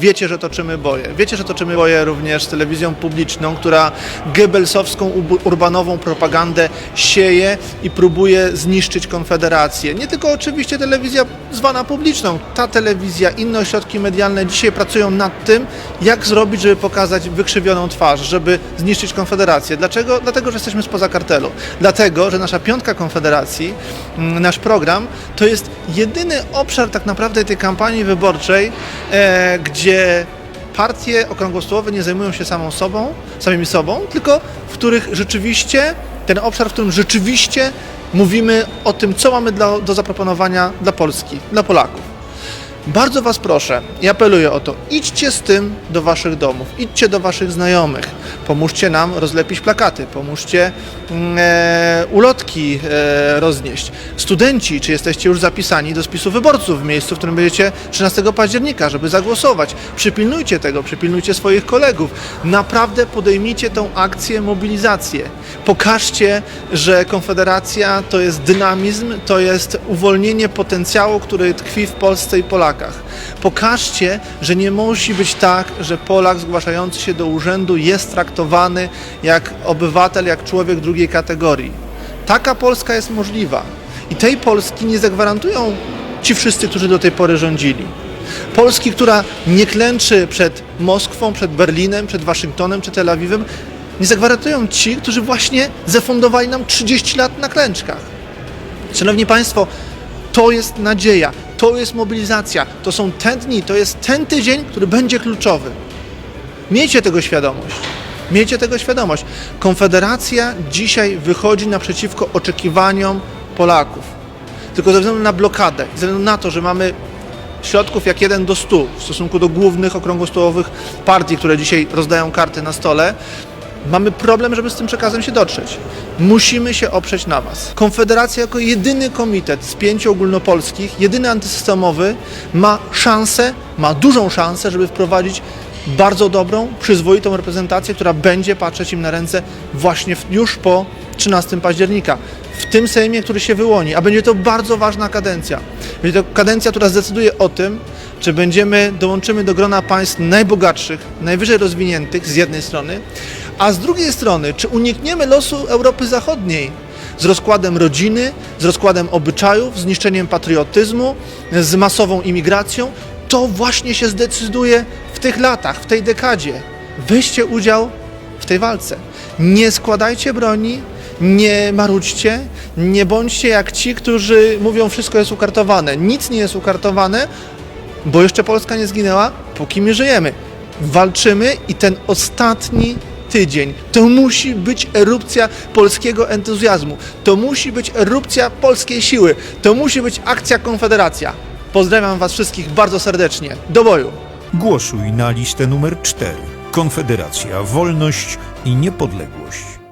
Wiecie, że toczymy boje. Wiecie, że toczymy boje również z telewizją publiczną, która gebelsowską, ubu- urbanową propagandę sieje i próbuje zniszczyć Konfederację. Nie tylko oczywiście telewizja zwana publiczną. Ta telewizja, inne ośrodki medialne dzisiaj pracują nad tym, jak zrobić, żeby pokazać wykrzywioną twarz, żeby zniszczyć Konfederację. Dlaczego? Dlatego, że jesteśmy spoza kartelu. Dlatego, że nasza piątka Konfederacji, mm, nasz program, to jest jedyny obszar tak naprawdę tej kampanii wyborczej, e, gdzie partie okrągłostołowe nie zajmują się samą sobą, samymi sobą, tylko w których rzeczywiście, ten obszar, w którym rzeczywiście mówimy o tym, co mamy dla, do zaproponowania dla Polski, dla Polaków. Bardzo Was proszę i apeluję o to, idźcie z tym do Waszych domów, idźcie do Waszych znajomych, pomóżcie nam rozlepić plakaty, pomóżcie mm, e, ulotki e, roznieść. Studenci, czy jesteście już zapisani do spisu wyborców w miejscu, w którym będziecie 13 października, żeby zagłosować. Przypilnujcie tego, przypilnujcie swoich kolegów. Naprawdę podejmijcie tą akcję, mobilizację. Pokażcie, że Konfederacja to jest dynamizm, to jest uwolnienie potencjału, który tkwi w Polsce i Polakach. Pokażcie, że nie musi być tak, że Polak zgłaszający się do urzędu jest traktowany jak obywatel, jak człowiek drugiej kategorii. Taka Polska jest możliwa. I tej Polski nie zagwarantują ci wszyscy, którzy do tej pory rządzili. Polski, która nie klęczy przed Moskwą, przed Berlinem, przed Waszyngtonem czy Tel Awiwem, nie zagwarantują ci, którzy właśnie zafundowali nam 30 lat na klęczkach. Szanowni Państwo, to jest nadzieja, to jest mobilizacja, to są te dni, to jest ten tydzień, który będzie kluczowy. Miejcie tego świadomość. Miejcie tego świadomość. Konfederacja dzisiaj wychodzi naprzeciwko oczekiwaniom Polaków. Tylko ze względu na blokadę, ze względu na to, że mamy środków jak 1 do 100 w stosunku do głównych okrągłostołowych partii, które dzisiaj rozdają karty na stole, mamy problem, żeby z tym przekazem się dotrzeć. Musimy się oprzeć na Was. Konfederacja jako jedyny komitet z pięciu ogólnopolskich, jedyny antysystemowy, ma szansę, ma dużą szansę, żeby wprowadzić bardzo dobrą, przyzwoitą reprezentację, która będzie patrzeć im na ręce właśnie już po 13 października. W tym Sejmie, który się wyłoni, a będzie to bardzo ważna kadencja. Będzie to kadencja, która zdecyduje o tym, czy będziemy, dołączymy do grona państw najbogatszych, najwyżej rozwiniętych z jednej strony, a z drugiej strony, czy unikniemy losu Europy Zachodniej z rozkładem rodziny, z rozkładem obyczajów, z niszczeniem patriotyzmu, z masową imigracją, to właśnie się zdecyduje w tych latach, w tej dekadzie. Weźcie udział w tej walce. Nie składajcie broni, nie marudźcie, nie bądźcie jak ci, którzy mówią, wszystko jest ukartowane. Nic nie jest ukartowane, bo jeszcze Polska nie zginęła, póki my żyjemy. Walczymy i ten ostatni tydzień to musi być erupcja polskiego entuzjazmu, to musi być erupcja polskiej siły, to musi być akcja Konfederacja. Pozdrawiam Was wszystkich bardzo serdecznie. Do boju! Głosuj na listę numer 4. Konfederacja, Wolność i Niepodległość.